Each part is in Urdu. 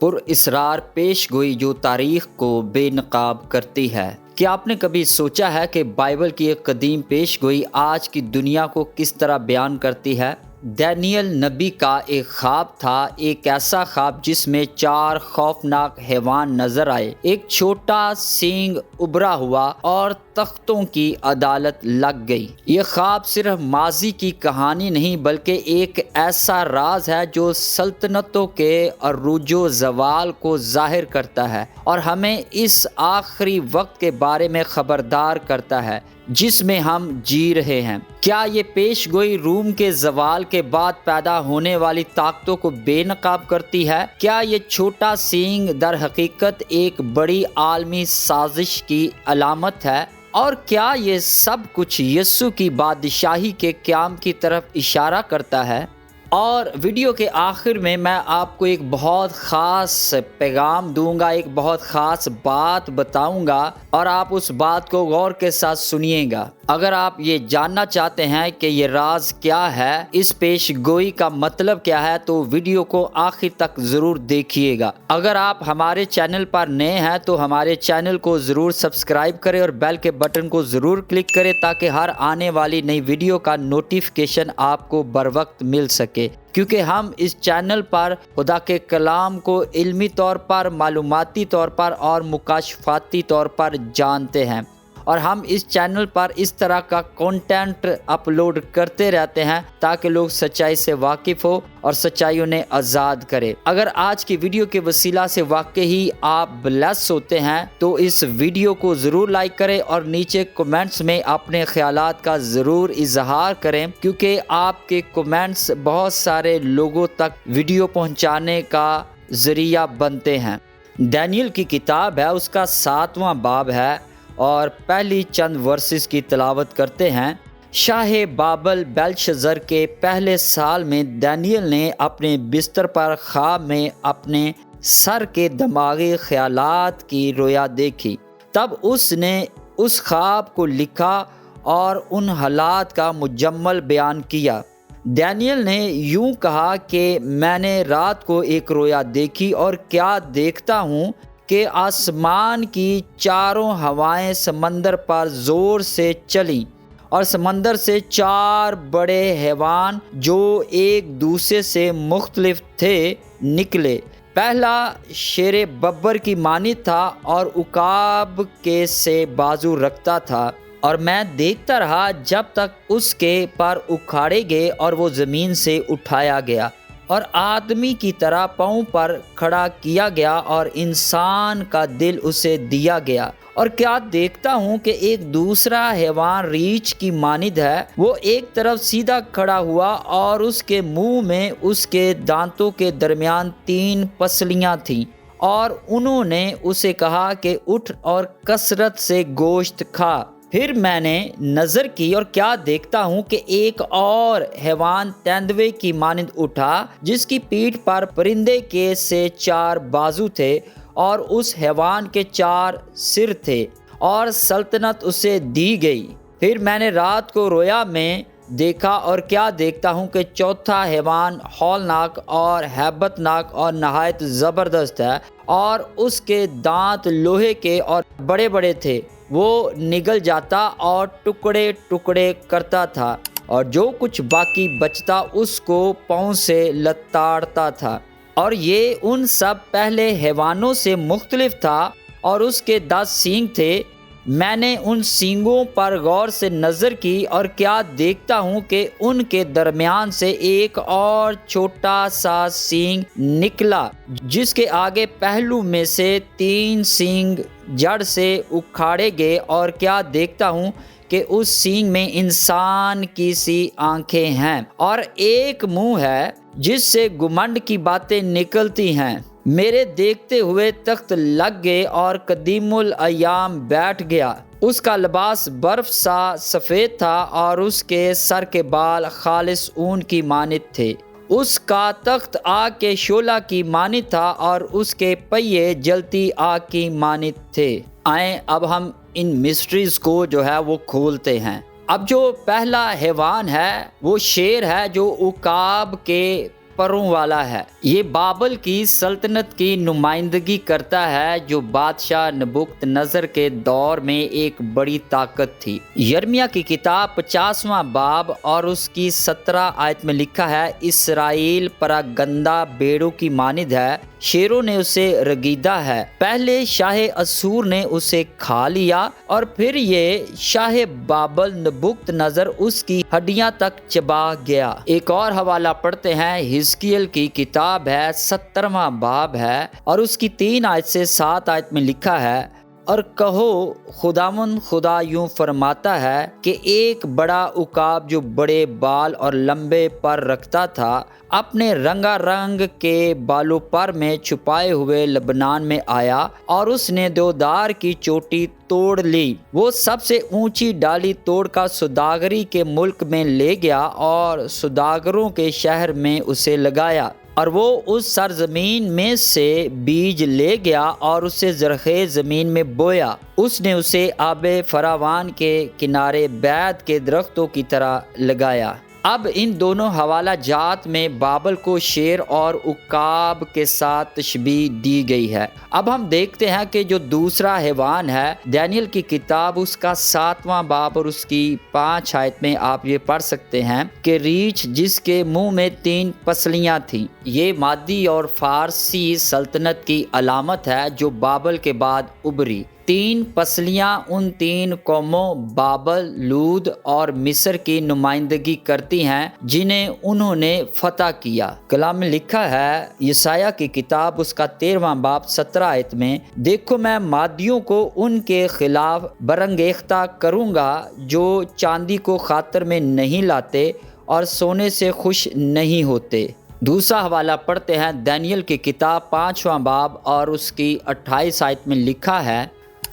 پر اسرار پیش گوئی جو تاریخ کو بے نقاب کرتی ہے۔ کیا آپ نے کبھی سوچا ہے کہ بائبل کی ایک قدیم پیش گوئی آج کی دنیا کو کس طرح بیان کرتی ہے؟ دینیل نبی کا ایک خواب تھا، ایک ایسا خواب جس میں چار خوفناک حیوان نظر آئے۔ ایک چھوٹا سینگ ابھرا ہوا اور تختوں کی عدالت لگ گئی۔ یہ خواب صرف ماضی کی کہانی نہیں بلکہ ایک ایسا راز ہے جو سلطنتوں کے عروج و زوال کو ظاہر کرتا ہے اور ہمیں اس آخری وقت کے بارے میں خبردار کرتا ہے جس میں ہم جی رہے ہیں۔ کیا یہ پیش گوئی روم کے زوال کے بعد پیدا ہونے والی طاقتوں کو بے نقاب کرتی ہے؟ کیا یہ چھوٹا سینگ در حقیقت ایک بڑی عالمی سازش کی علامت ہے؟ اور کیا یہ سب کچھ یسو کی بادشاہی کے قیام کی طرف اشارہ کرتا ہے؟ اور ویڈیو کے آخر میں میں آپ کو ایک بہت خاص پیغام دوں گا، ایک بہت خاص بات بتاؤں گا اور آپ اس بات کو غور کے ساتھ سنیے گا۔ اگر آپ یہ جاننا چاہتے ہیں کہ یہ راز کیا ہے، اس پیش گوئی کا مطلب کیا ہے، تو ویڈیو کو آخر تک ضرور دیکھیے گا۔ اگر آپ ہمارے چینل پر نئے ہیں، تو ہمارے چینل کو ضرور سبسکرائب کریں اور بیل کے بٹن کو ضرور کلک کریں تاکہ ہر آنے والی نئی ویڈیو کا نوٹیفکیشن آپ کو بر وقت مل سکے۔ کیونکہ ہم اس چینل پر خدا کے کلام کو علمی طور پر، معلوماتی طور پر اور مکاشفاتی طور پر جانتے ہیں۔ اور ہم اس چینل پر اس طرح کا کانٹینٹ اپلوڈ کرتے رہتے ہیں تاکہ لوگ سچائی سے واقف ہو اور سچائی انہیں آزاد کرے۔ اگر آج کی ویڈیو کے وسیلہ سے واقعی آپ بلیس ہوتے ہیں تو اس ویڈیو کو ضرور لائک کریں اور نیچے کومنٹس میں اپنے خیالات کا ضرور اظہار کریں کیونکہ آپ کے کومنٹس بہت سارے لوگوں تک ویڈیو پہنچانے کا ذریعہ بنتے ہیں۔ دینیل کی کتاب ہے، اس کا ساتواں باب ہے۔ اور پہلی چند ورسز کی تلاوت کرتے ہیں۔ شاہ بابل بیلشزر کے پہلے سال میں دینیل نے اپنے بستر پر خواب میں اپنے سر کے دماغی خیالات کی رویا دیکھی۔ تب اس نے اس خواب کو لکھا اور ان حالات کا مجمل بیان کیا۔ دینیل نے یوں کہا کہ میں نے رات کو ایک رویا دیکھی اور کیا دیکھتا ہوں کہ آسمان کی چاروں ہوائیں سمندر پر زور سے چلیں اور سمندر سے چار بڑے حیوان جو ایک دوسرے سے مختلف تھے نکلے۔ پہلا شیر ببر کی مانی تھا اور اکاب کے سے بازو رکھتا تھا اور میں دیکھتا رہا جب تک اس کے پر اکھاڑے گئے اور وہ زمین سے اٹھایا گیا۔ اور آدمی کی طرح پاؤں پر کھڑا کیا گیا اور انسان کا دل اسے دیا گیا۔ اور کیا دیکھتا ہوں کہ ایک دوسرا حیوان ریچھ کی ماند ہے؟ وہ ایک طرف سیدھا کھڑا ہوا اور اس کے منہ میں اس کے دانتوں کے درمیان تین پسلیاں تھیں۔ اور انہوں نے اسے کہا کہ اٹھ اور کثرت سے گوشت کھا۔ پھر میں نے نظر کی اور کیا دیکھتا ہوں کہ ایک اور حیوان تیندوے کی مانند اٹھا، جس کی پیٹھ پر پرندے کے سے چار بازو تھے اور اس حیوان کے چار سر تھے اور سلطنت اسے دی گئی۔ پھر میں نے رات کو رویا، میں دیکھا اور کیا دیکھتا ہوں کہ چوتھا حیوان ہولناک اور ہیبت ناک اور نہایت زبردست ہے اور اس کے دانت لوہے کے اور بڑے بڑے تھے۔ وہ نگل جاتا اور ٹکڑے ٹکڑے کرتا تھا اور جو کچھ باقی بچتا اس کو پاؤں سے لتاڑتا تھا اور یہ ان سب پہلے حیوانوں سے مختلف تھا اور اس کے دس سینگ تھے۔ میں نے ان سینگوں پر غور سے نظر کی اور کیا دیکھتا ہوں کہ ان کے درمیان سے ایک اور چھوٹا سا سینگ نکلا، جس کے آگے پہلو میں سے تین سینگ جڑ سے اکھاڑے گئے اور کیا دیکھتا ہوں کہ اس سینگ میں انسان کی سی آنکھیں ہیں اور ایک منہ ہے جس سے گمنڈ کی باتیں نکلتی ہیں۔ میرے دیکھتے ہوئے تخت لگ گئے اور قدیم الایام بیٹھ گیا۔ اس کا لباس برف سا سفید تھا اور اس کے سر کے بال خالص اون کی مانت تھے۔ اس کا تخت آگ کے شولہ کی مانت تھا اور اس کے پہیے جلتی آگ کی مانت تھے۔ آئیں، اب ہم ان مسٹریز کو جو ہے وہ کھولتے ہیں۔ اب جو پہلا حیوان ہے، وہ شیر ہے جو اکاب کے پروں والا ہے۔ یہ بابل کی سلطنت کی نمائندگی کرتا ہے، جو بادشاہ نبوکت نظر کے دور میں ایک بڑی طاقت تھی۔ یرمیا کی کتاب پچاسواں باب اور اس کی سترہ آیت میں لکھا ہے، اسرائیل پرا گندا بیڑوں کی ماند ہے شیروں نے اسے رگیدہ ہے۔ پہلے شاہ اسور نے اسے کھا لیا اور پھر یہ شاہ بابل نبکت نظر اس کی ہڈیاں تک چبا گیا۔ ایک اور حوالہ پڑھتے ہیں۔ ہزکیل کی کتاب ہے، سترواں باب ہے اور اس کی تین آیت سے سات آیت میں لکھا ہے اور کہو خداون خدا یوں فرماتا ہے کہ ایک بڑا اکاب جو بڑے بال اور لمبے پر رکھتا تھا، اپنے رنگا رنگ کے بالوں پر میں چھپائے ہوئے لبنان میں آیا اور اس نے دو دار کی چوٹی توڑ لی۔ وہ سب سے اونچی ڈالی توڑ کا سداگری کے ملک میں لے گیا اور سداگروں کے شہر میں اسے لگایا۔ اور وہ اس سرزمین میں سے بیج لے گیا اور اسے زرخیز زمین میں بویا۔ اس نے اسے آب فراوان کے کنارے بیت کے درختوں کی طرح لگایا۔ اب ان دونوں حوالہ جات میں بابل کو شیر اور اکاب کے ساتھ تشبیح دی گئی ہے۔ اب ہم دیکھتے ہیں کہ جو دوسرا حیوان ہے، دینیل کی کتاب اس کا ساتواں باب اور اس کی پانچ آیت میں آپ یہ پڑھ سکتے ہیں کہ ریچھ جس کے منہ میں تین پسلیاں تھیں، یہ مادی اور فارسی سلطنت کی علامت ہے جو بابل کے بعد ابری تین پسلیاں ان تین قوموں بابل، لود اور مصر کی نمائندگی کرتی ہیں جنہیں انہوں نے فتح کیا۔ کلام لکھا ہے، یسایہ کی کتاب اس کا تیرواں باپ سترہ آیت میں، دیکھو میں مادیوں کو ان کے خلاف برنگیختہ کروں گا جو چاندی کو خاطر میں نہیں لاتے اور سونے سے خوش نہیں ہوتے۔ دوسرا حوالہ پڑھتے ہیں دینیل کی کتاب پانچواں باب اور اس کی اٹھائیس آیت میں لکھا ہے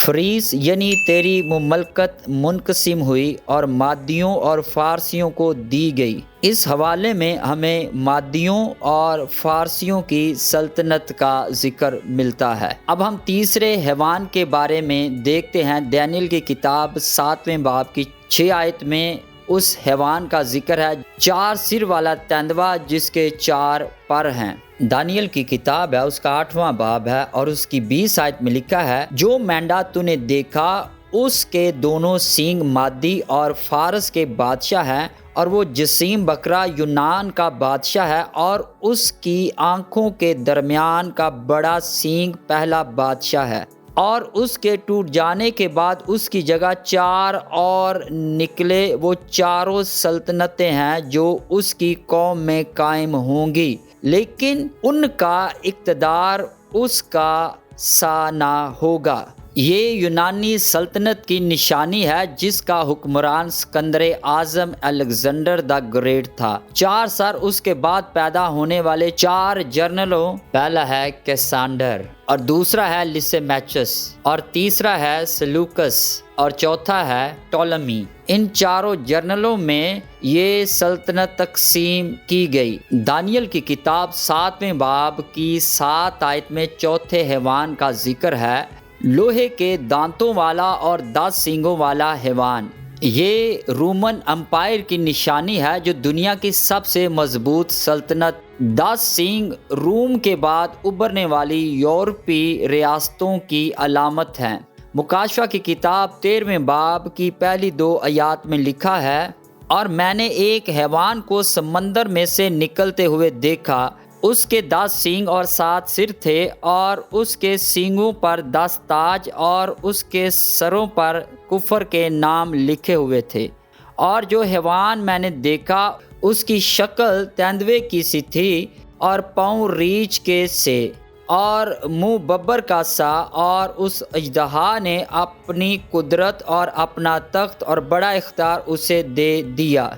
فریس یعنی تیری مملکت منقسم ہوئی اور مادیوں اور فارسیوں کو دی گئی۔ اس حوالے میں ہمیں مادیوں اور فارسیوں کی سلطنت کا ذکر ملتا ہے۔ اب ہم تیسرے حیوان کے بارے میں دیکھتے ہیں۔ دینیل کی کتاب ساتویں باب کی چھ آیت میں اس حیوان کا ذکر ہے، چار سر والا تندوا جس کے چار پر ہیں۔ دانیل کی کتاب ہے، اس کا آٹھواں باب ہے اور اس کی بیس آیت میں لکھا ہے، جو مینڈا تو نے دیکھا، اس کے دونوں سینگ مادی اور فارس کے بادشاہ ہیں اور وہ جسیم بکرا یونان کا بادشاہ ہے اور اس کی آنکھوں کے درمیان کا بڑا سینگ پہلا بادشاہ ہے۔ اور اس کے ٹوٹ جانے کے بعد اس کی جگہ چار اور نکلے، وہ چاروں سلطنتیں ہیں جو اس کی قوم میں قائم ہوں گی۔ لیکن ان کا اقتدار اس کا سا نہ ہوگا۔ یہ یونانی سلطنت کی نشانی ہے جس کا حکمران Sikandar Azam Alexander the great تھا۔ چار سر اس کے بعد پیدا ہونے والے چار جرنلوں پہلا ہے کیسانڈر اور دوسرا ہے لسے میچس اور تیسرا ہے سلوکس اور چوتھا ہے ٹولمی۔ ان چاروں جرنلوں میں یہ سلطنت تقسیم کی گئی۔ دانیل کی کتاب ساتویں باب کی سات آیت میں چوتھے حیوان کا ذکر ہے۔ لوہے کے دانتوں والا اور دس سینگوں والا حیوان۔ یہ رومن امپائر کی نشانی ہے جو دنیا کی سب سے مضبوط سلطنت۔ دس سینگ روم کے بعد ابھرنے والی یورپی ریاستوں کی علامت ہیں۔ مکاشفہ کی کتاب تیرہویں باب کی پہلی دو آیات میں لکھا ہے، اور میں نے ایک حیوان کو سمندر میں سے نکلتے ہوئے دیکھا اس کے دس سینگ اور سات سر تھے اور اس کے سینگوں پر دس تاج اور اس کے سروں پر کفر کے نام لکھے ہوئے تھے۔ اور جو حیوان میں نے دیکھا، اس کی شکل تیندوے کی سی تھی اور پاؤں ریچھ کے سے اور منہ ببر کا سا اور اس اجدہا نے اپنی قدرت اور اپنا تخت اور بڑا اختیار اسے دے دیا۔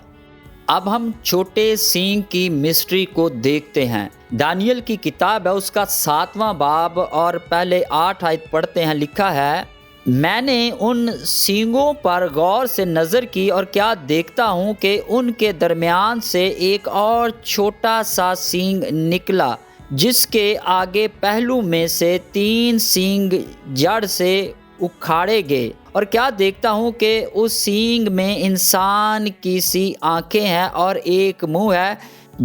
اب ہم چھوٹے سینگ کی مسٹری کو دیکھتے ہیں۔ دانیل کی کتاب ہے، اس کا ساتواں باب اور پہلے آٹھ آیت پڑھتے ہیں۔ لکھا ہے، میں نے ان سینگوں پر غور سے نظر کی اور کیا دیکھتا ہوں کہ ان کے درمیان سے ایک اور چھوٹا سا سینگ نکلا، جس کے آگے پہلو میں سے تین سینگ جڑ سے اکھاڑے گئے۔ اور کیا دیکھتا ہوں کہ اس سینگ میں انسان کی سی آنکھیں ہیں اور ایک منہ ہے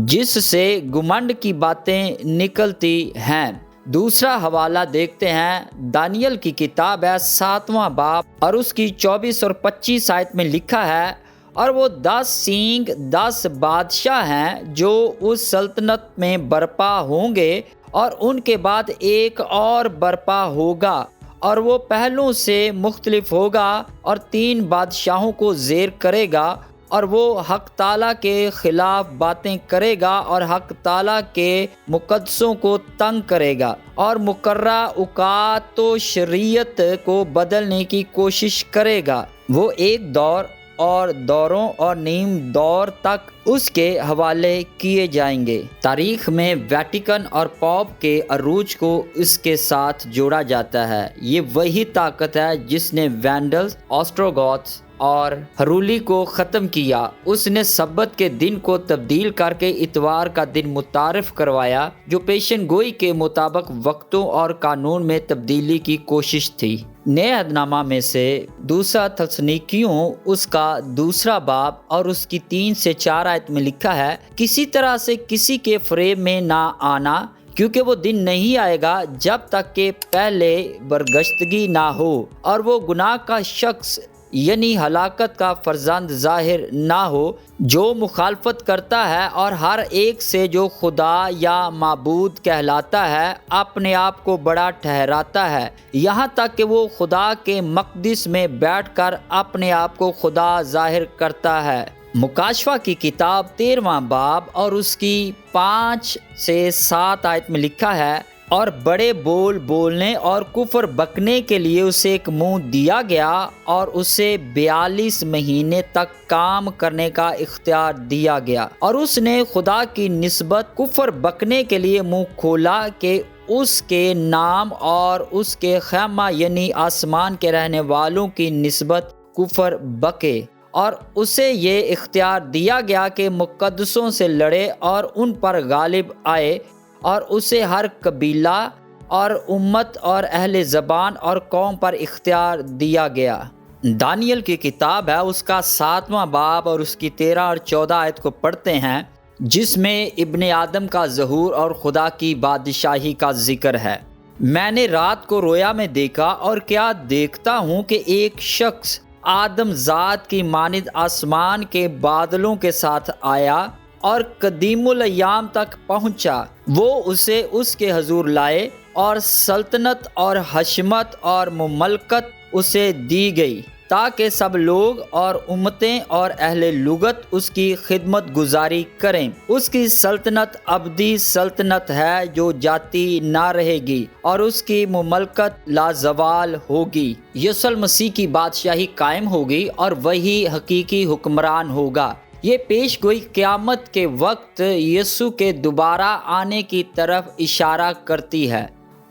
جس سے گمنڈ کی باتیں نکلتی ہیں۔ دوسرا حوالہ دیکھتے ہیں، دانیل کی کتاب ہے ساتواں باپ اور اس کی چوبیس اور پچیس آیت میں لکھا ہے، اور وہ دس سینگ، دس بادشاہ ہیں جو اس سلطنت میں برپا ہوں گے اور ان کے بعد ایک اور برپا ہوگا۔ اور وہ پہلوں سے مختلف ہوگا اور تین بادشاہوں کو زیر کرے گا اور وہ حق تعالیٰ کے خلاف باتیں کرے گا اور حق تعالیٰ کے مقدسوں کو تنگ کرے گا اور مقررہ اوقات و شریعت کو بدلنے کی کوشش کرے گا۔ وہ ایک دور اور دوروں اور نیم دور تک اس کے حوالے کیے جائیں گے۔ تاریخ میں ویٹیکن اور پاپ کے عروج کو اس کے ساتھ جوڑا جاتا ہے۔ یہ وہی طاقت ہے جس نے وینڈلز آسٹروگوتس اور ہرولی کو ختم کیا۔ اس نے سبت کے دن کو تبدیل کر کے اتوار کا دن متعارف کروایا، جو پیشن گوئی کے مطابق وقتوں اور قانون میں تبدیلی کی کوشش تھی۔ نئے نامہ میں سے دوسرا تسنیکیوں اس کا دوسرا باب اور اس کی تین سے چار آیت میں لکھا ہے، کسی طرح سے کسی کے فریب میں نہ آنا، کیونکہ وہ دن نہیں آئے گا جب تک کہ پہلے برگشتگی نہ ہو۔ اور وہ گناہ کا شخص یعنی ہلاکت کا فرزند ظاہر نہ ہو، جو مخالفت کرتا ہے اور ہر ایک سے جو خدا یا معبود کہلاتا ہے، اپنے آپ کو بڑا ٹھہراتا ہے۔ یہاں تک کہ وہ خدا کے مقدس میں بیٹھ کر اپنے آپ کو خدا ظاہر کرتا ہے۔ مکاشفہ کی کتاب تیرواں باب اور اس کی پانچ سے سات آیت میں لکھا ہے اور بڑے بول بولنے اور کفر بکنے کے لیے اسے ایک منہ دیا گیا اور اسے بیالیس مہینے تک کام کرنے کا اختیار دیا گیا اور اس نے خدا کی نسبت کفر بکنے کے لیے منہ کھولا کہ اس کے نام اور اس کے خیمہ یعنی آسمان کے رہنے والوں کی نسبت کفر بکے اور اسے یہ اختیار دیا گیا کہ مقدسوں سے لڑے اور ان پر غالب آئے اور اسے ہر قبیلہ اور امت اور اہل زبان اور قوم پر اختیار دیا گیا۔ دانیل کی کتاب ہے، اس کا ساتواں باب اور اس کی تیرہ اور چودہ آیت کو پڑھتے ہیں، جس میں ابن آدم کا ظہور اور خدا کی بادشاہی کا ذکر ہے۔ میں نے رات کو رویا میں دیکھا اور کیا دیکھتا ہوں کہ ایک شخص آدم ذات کی ماند آسمان کے بادلوں کے ساتھ آیا۔ اور قدیم الیام تک پہنچا۔ وہ اسے اس کے حضور لائے اور سلطنت اور حشمت اور مملکت اسے دی گئی، تاکہ سب لوگ اور امتیں اور اہل لغت اس کی خدمت گزاری کریں۔ اس کی سلطنت ابدی سلطنت ہے جو جاتی نہ رہے گی اور اس کی مملکت لازوال ہوگی۔ یسل مسیح کی بادشاہی قائم ہوگی اور وہی حقیقی حکمران ہوگا۔ یہ پیش گوئی قیامت کے وقت یسو کے دوبارہ آنے کی طرف اشارہ کرتی ہے۔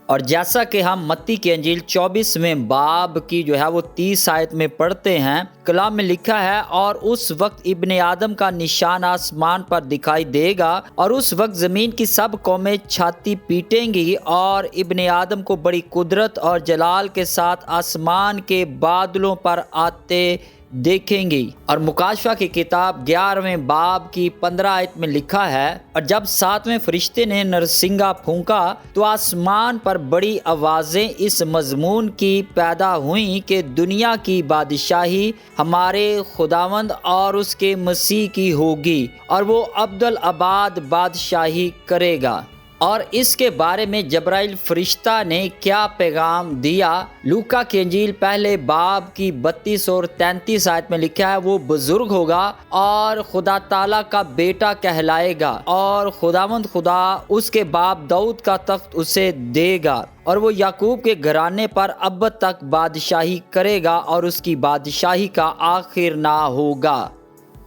اور جیسا کہ ہم متی کی انجیل چوبیسویں باب کی جو ہے وہ تیس آیت میں پڑھتے ہیں، کلام میں لکھا ہے، اور اس وقت ابن آدم کا نشان آسمان پر دکھائی دے گا، اور اس وقت زمین کی سب قومیں چھاتی پیٹیں گی، اور ابن آدم کو بڑی قدرت اور جلال کے ساتھ آسمان کے بادلوں پر آتے دیکھیں گی۔ اور مکاشفہ کی کتاب گیارہویں باب کی پندرہ آیت میں لکھا ہے، اور جب ساتویں فرشتے نے نرسنگا پھونکا تو آسمان پر بڑی آوازیں اس مضمون کی پیدا ہوئیں کہ دنیا کی بادشاہی ہمارے خداوند اور اس کے مسیح کی ہوگی اور وہ عبدالعباد بادشاہی کرے گا۔ اور اس کے بارے میں جبرائیل فرشتہ نے کیا پیغام دیا؟ لوکا کی انجیل پہلے باب کی بتیس اور تینتیس آیت میں لکھا ہے، وہ بزرگ ہوگا اور خدا تعالیٰ کا بیٹا کہلائے گا اور خداوند خدا اس کے باپ دعوت کا تخت اسے دے گا اور وہ یعقوب کے گھرانے پر اب تک بادشاہی کرے گا اور اس کی بادشاہی کا آخر نہ ہوگا۔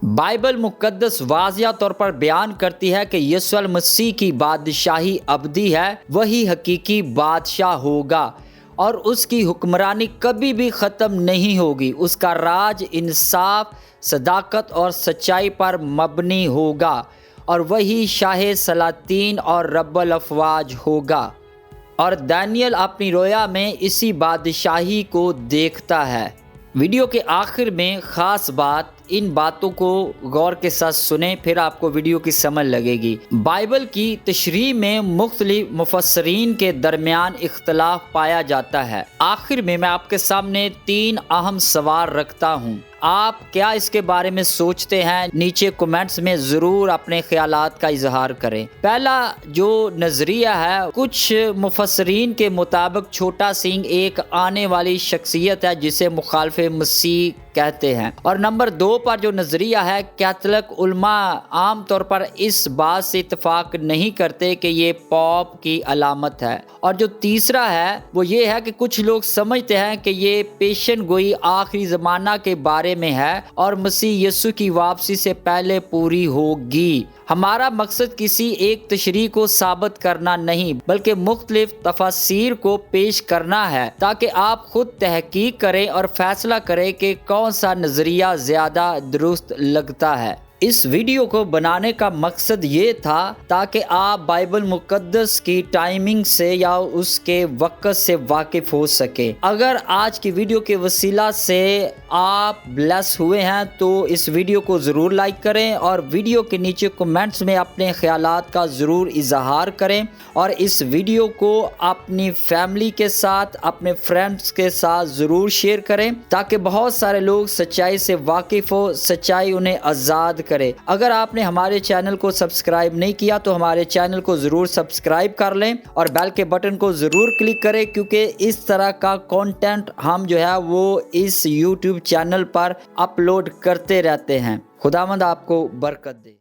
بائبل مقدس واضح طور پر بیان کرتی ہے کہ یسو المسیح کی بادشاہی ابدی ہے، وہی حقیقی بادشاہ ہوگا اور اس کی حکمرانی کبھی بھی ختم نہیں ہوگی۔ اس کا راج انصاف، صداقت اور سچائی پر مبنی ہوگا اور وہی شاہ سلاطین اور رب الافواج ہوگا۔ اور دانیل اپنی رویا میں اسی بادشاہی کو دیکھتا ہے۔ ویڈیو کے آخر میں خاص بات ان باتوں کو غور کے ساتھ سنیں، پھر آپ کو ویڈیو کی سمجھ لگے گی۔ بائبل کی تشریح میں مختلف مفسرین کے درمیان اختلاف پایا جاتا ہے۔ آخر میں میں آپ کے سامنے تین اہم سوال رکھتا ہوں۔ آپ کیا اس کے بارے میں سوچتے ہیں؟ نیچے کومنٹس میں ضرور اپنے خیالات کا اظہار کریں۔ پہلا جو نظریہ ہے، کچھ مفسرین کے مطابق چھوٹا سنگھ ایک آنے والی شخصیت ہے جسے مخالف مسیح کہتے ہیں۔ اور نمبر دو پر جو نظریہ ہے کیتھلک علماء عام طور پر اس بات سے اتفاق نہیں کرتے کہ یہ پاپ کی علامت ہے۔ اور جو تیسرا ہے، وہ یہ ہے کہ کچھ لوگ سمجھتے ہیں کہ یہ پیشن گوئی آخری زمانہ کے بارے میں ہے اور مسیح یسو کی واپسی سے پہلے پوری ہوگی۔ ہمارا مقصد کسی ایک تشریح کو ثابت کرنا نہیں، بلکہ مختلف تفاصیر کو پیش کرنا ہے تاکہ آپ خود تحقیق کریں اور فیصلہ کریں کہ کون سا نظریہ زیادہ درست لگتا ہے؟ اس ویڈیو کو بنانے کا مقصد یہ تھا تاکہ آپ بائبل مقدس کی ٹائمنگ سے یا اس کے وقت سے واقف ہو سکے اگر آج کی ویڈیو کے وسیلہ سے آپ بلیس ہوئے ہیں تو اس ویڈیو کو ضرور لائک کریں اور ویڈیو کے نیچے کومنٹس میں اپنے خیالات کا ضرور اظہار کریں اور اس ویڈیو کو اپنی فیملی کے ساتھ، اپنے فرینڈس کے ساتھ ضرور شیئر کریں تاکہ بہت سارے لوگ سچائی سے واقف ہو، سچائی انہیں آزاد کرے۔ اگر آپ نے ہمارے چینل کو سبسکرائب نہیں کیا تو ہمارے چینل کو ضرور سبسکرائب کر لیں اور بیل کے بٹن کو ضرور کلک کریں کیونکہ اس طرح کا کانٹینٹ ہم جو ہے وہ اس یوٹیوب چینل پر اپلوڈ کرتے رہتے ہیں۔ خدا مند آپ کو برکت دے۔